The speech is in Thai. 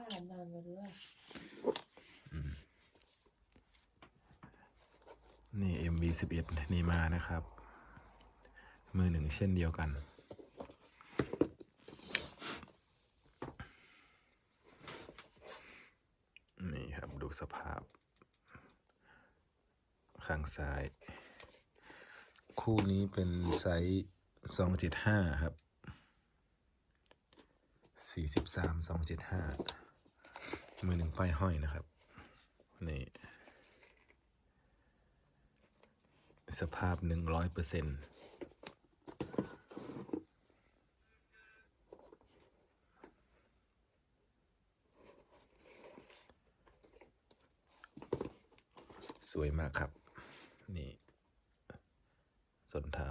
นางกันด้วยนี่ MV 11 นี่มานะครับ มือหนึ่งเช่นเดียวกัน นี่ครับดูสภาพ ข้างซ้าย คู่นี้เป็นไซส์275 ครับ 43 275 มือหนึ่งป้ายห้อยนะครับ นี่สภาพหนึ่งร้อยเปอร์เซ็นต์สวยมากครับ นี่ส้นเท้า